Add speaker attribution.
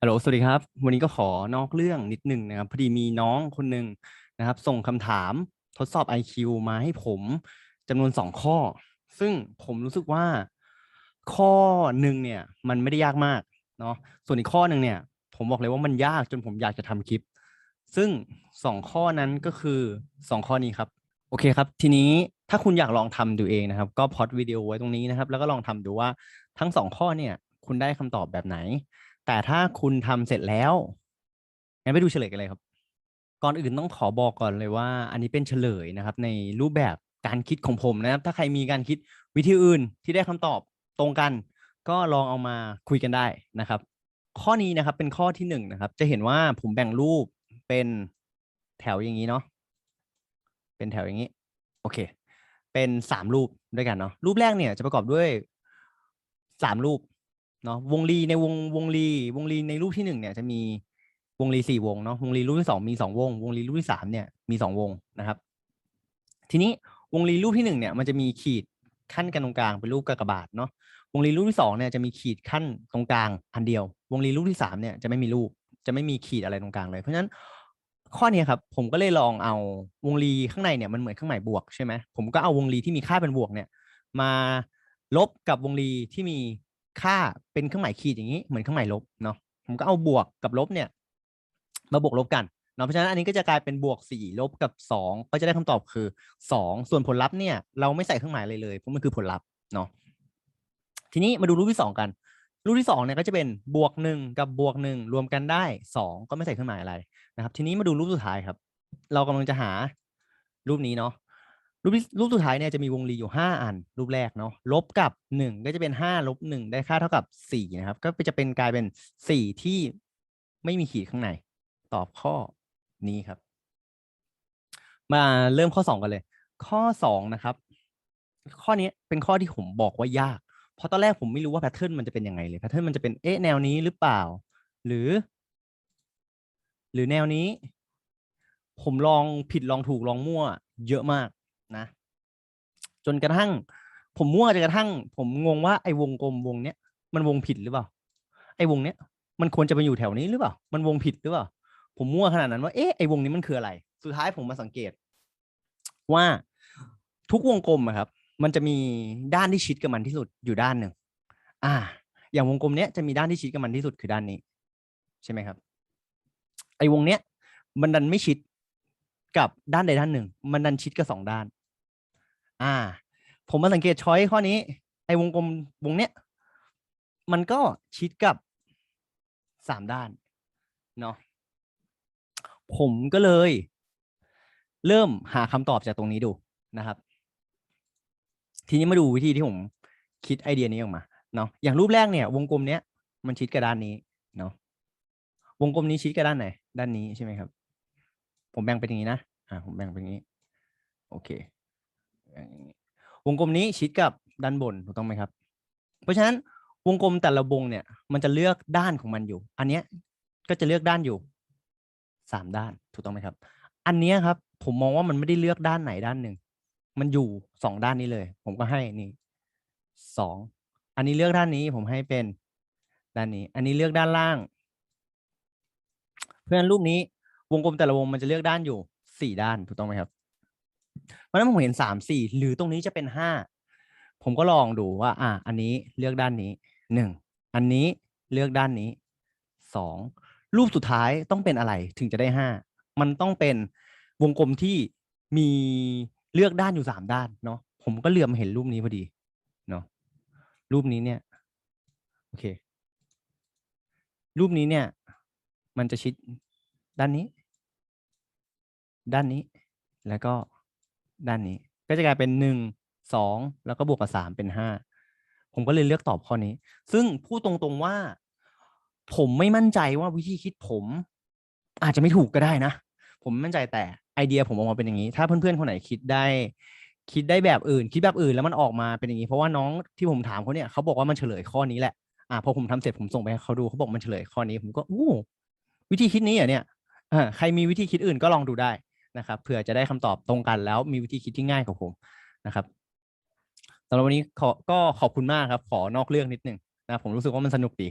Speaker 1: ฮัลโหล สวัสดีครับ วันนี้ก็ขอนอกเรื่องนิดหนึ่งนะครับ พอดีมีน้องคนหนึ่งนะครับ ส่งคำถามทดสอบ IQ มาให้ผมจำนวนสองข้อ ซึ่งผมรู้สึกว่าข้อหนึ่งเนี่ยมันไม่ได้ยากมากเนาะ ส่วนอีกข้อหนึ่งเนี่ย ผมบอกเลยว่ามันยากจนผมอยากจะทำคลิป ซึ่งสองข้อนั้นก็คือสองข้อนี้ครับ โอเคครับ ทีนี้ถ้าคุณอยากลองทำดูเองนะครับ ก็พอดวิดีโอไว้ตรงนี้นะครับ แล้วก็ลองทำดูว่าทั้งสองข้อเนี่ยคุณได้คำตอบแบบไหน แต่ถ้าคุณทำเสร็จแล้วงั้นไปดูเฉลยกันเลยครับ ก่อนอื่นต้องขอบอกก่อนเลยว่า อันนี้เป็นเฉลยนะครับ ในรูปแบบการคิดของผมนะครับ ถ้าใครมีการคิดวิธีอื่นที่ได้คำตอบตรงกัน ก็ลองเอามาคุยกันได้นะครับ ข้อนี้นะครับเป็นข้อที่หนึ่งนะครับ จะเห็นว่าผมแบ่งรูปเป็นแถวอย่างนี้เนาะเป็นแถวอย่างนี้ โอเค เป็นสามรูปด้วยกันเนาะรูปแรกเนี่ยจะประกอบด้วยสามรูป เนาะวงรีในวงวงรีวงรีในรูปที่หนึ่งเนี่ยจะมีวงรีสี่วงเนาะวงรีรูปที่สองมีสองวง วงรีรูปที่สามเนี่ยมีสองวงนะครับ ทีนี้วงรีรูปที่หนึ่งเนี่ยมันจะมีขีดขั้นกันตรงกลางเป็นรูปกากบาทเนาะวงรีรูปที่สองเนี่ยจะมีขีดขั้นตรงกลางอันเดียว วงรีรูปที่สามเนี่ยจะไม่มีรูปจะไม่มีขีดอะไรตรงกลางเลย เพราะฉะนั้นข้อนี้ครับผมก็เลยลองเอาวงรีข้างในเนี่ยมันเหมือนเครื่องหมายบวกใช่ไหมผมก็เอาวงรีที่มีค่าเป็นบวกเนี่ยมาลบกับวงรีที่มี ค่าเป็นเครื่องหมายขีดอย่างนี้เหมือนเครื่องหมายลบเนาะผมก็เอาบวกกับลบเนี่ย มาบวกลบกันเนาะเพราะฉะนั้นอันนี้ก็จะกลายเป็นบวกสี่ลบกับสองก็จะได้คำตอบคือสองส่วนผลลัพธ์เนี่ย เราไม่ใส่เครื่องหมายเลยเลยเพราะมันคือผลลัพธ์เนาะทีนี้มาดูรูปที่สองกัน รูปที่สองเนี่ยก็จะเป็นบวกหนึ่งกับบวกหนึ่งรวมกันได้สองก็ไม่ใส่เครื่องหมายอะไรนะครับ ทีนี้มาดูรูปสุดท้ายครับ เรากำลังจะหารูปนี้เนาะ รูปรูปสุดท้ายเนี่ยจะมีวงรีอยู่ห้าอัน รูปแรกเนาะลบกับหนึ่งก็จะเป็นห้าลบหนึ่งได้ค่าเท่ากับสี่นะครับ ก็จะเป็นกลายเป็นสี่ที่ไม่มีขีดข้างใน ตอบข้อนี้ครับ มาเริ่มข้อสองกันเลย ข้อสองนะครับ ข้อนี้เป็นข้อที่ผมบอกว่ายาก เพราะตอนแรกผมไม่รู้ว่าแพทเทิร์นมันจะเป็นยังไงเลยแพทเทิร์นมันจะเป็นเอ๊ะแนวนี้หรือเปล่า หรือ หรือแนวนี้ ผมลองผิดลองถูกลองมั่ว เยอะมาก นะ จนกระทั่ง ผมมั่วจนกระทั่ง ผมงงว่าไอ้วงกลมวงเนี้ยมันวงผิดหรือเปล่า ไอ้วงเนี้ยมันควรจะไปอยู่แถวนี้หรือเปล่า มันวงผิดหรือเปล่า ผมมั่วขนาดนั้นว่าเอ๊ะไอ้วงนี้มันคืออะไร สุดท้ายผมมาสังเกต ว่าทุกวงกลมอะครับ มันจะมีด้านที่ชิดกับมันที่สุดอยู่ด้านหนึ่งอ่า อย่างวงกลมเนี้ยจะมีด้านที่ชิดกับมันที่สุดคือด้านนี้ ใช่ไหมครับ ไอ้วงเนี้ยมันดันไม่ชิด กับด้านใดด้านหนึ่ง มันดันชิดกับสองด้าน อ่า ผมมาสังเกตช้อยข้อนี้ ไอ้วงกลมวงเนี้ย มันก็ชิดกับสามด้าน เนาะ ผมก็เลย เริ่มหาคำตอบจากตรงนี้ดูนะครับ ทีนี้มาดูวิธีที่ผมคิดไอเดียนี้ออกมา เนาะ อย่างรูปแรกเนี่ย วงกลมเนี้ย มันชิดกับด้านนี้ เนาะ วงกลมนี้ชิดกับด้านไหน ด้านนี้ใช่ไหมครับ ผมแบ่งเป็นอย่างนี้นะอ่าผมแบ่งเป็นอย่างนี้ โอเคอย่างนี้วงกลมนี้ชิดกับด้านบนถูกต้องไหมครับ เพราะฉะนั้นวงกลมแต่ละวงเนี่ย มันจะเลือกด้านของมันอยู่ อันเนี้ยก็จะเลือกด้านอยู่สามด้านถูกต้องไหมครับ อันเนี้ยครับ ผมมองว่ามันไม่ได้เลือกด้านไหนด้านหนึ่งมันอยู่สองด้านนี้เลย ผมก็ให้นี่สองอันนี้เลือกด้านนี้ผมให้เป็นด้านนี้ อันนี้เลือกด้านล่าง เพราะฉะนั้นรูปนี้ วงกลมแต่ละวงมันจะเลือกด้านอยู่สี่ด้านถูกต้องไหมครับ เพราะฉะนั้นผมเห็นสามสี่หรือตรงนี้จะเป็นห้าผมก็ลองดูว่า อะอันนี้เลือกด้านนี้หนึ่งอันนี้เลือกด้านนี้สองรูปสุดท้ายต้องเป็นอะไรถึงจะได้ห้ามันต้องเป็นวงกลมที่มีเลือกด้านอยู่สามด้านเนาะผมก็เหลื่อมเห็นรูปนี้พอดีเนาะรูปนี้เนี่ยโอเค รูปนี้เนี่ย มันจะชิดด้านนี้ ด้านนี้ แล้วก็ด้านนี้ ก็จะกลายเป็นหนึ่งสองแล้วก็บวกกับสามเป็นห้าผมก็เลยเลือกตอบข้อนี้ ซึ่งพูดตรงๆว่า ผมไม่มั่นใจว่าวิธีคิดผม อาจจะไม่ถูกก็ได้นะ ผมไม่มั่นใจแต่ไอเดียผมออกมาเป็นอย่างนี้ ถ้าเพื่อนๆคนไหนคิดได้ คิดได้แบบอื่น คิดแบบอื่นแล้วมันออกมาเป็นอย่างนี้ เพราะว่าน้องที่ผมถามเขาเนี่ยเขาบอกว่ามันเฉลยข้อนี้แหละอ่าพอผมทำเสร็จผมส่งไปให้เขาดูเขาบอกมันเฉลยข้อนี้ ผมก็อู้วิธีคิดนี้เหรอเนี่ยใครมีวิธีคิดอื่นก็ลองดูได้ นะครับเผื่อจะได้คำตอบตรงกันแล้วมีวิธีคิดที่ง่ายกว่าผมนะครับสำหรับวันนี้ขอก็ขอบคุณมากครับ ขอนอกเรื่องนิดนึงนะผมรู้สึกว่ามันสนุกดี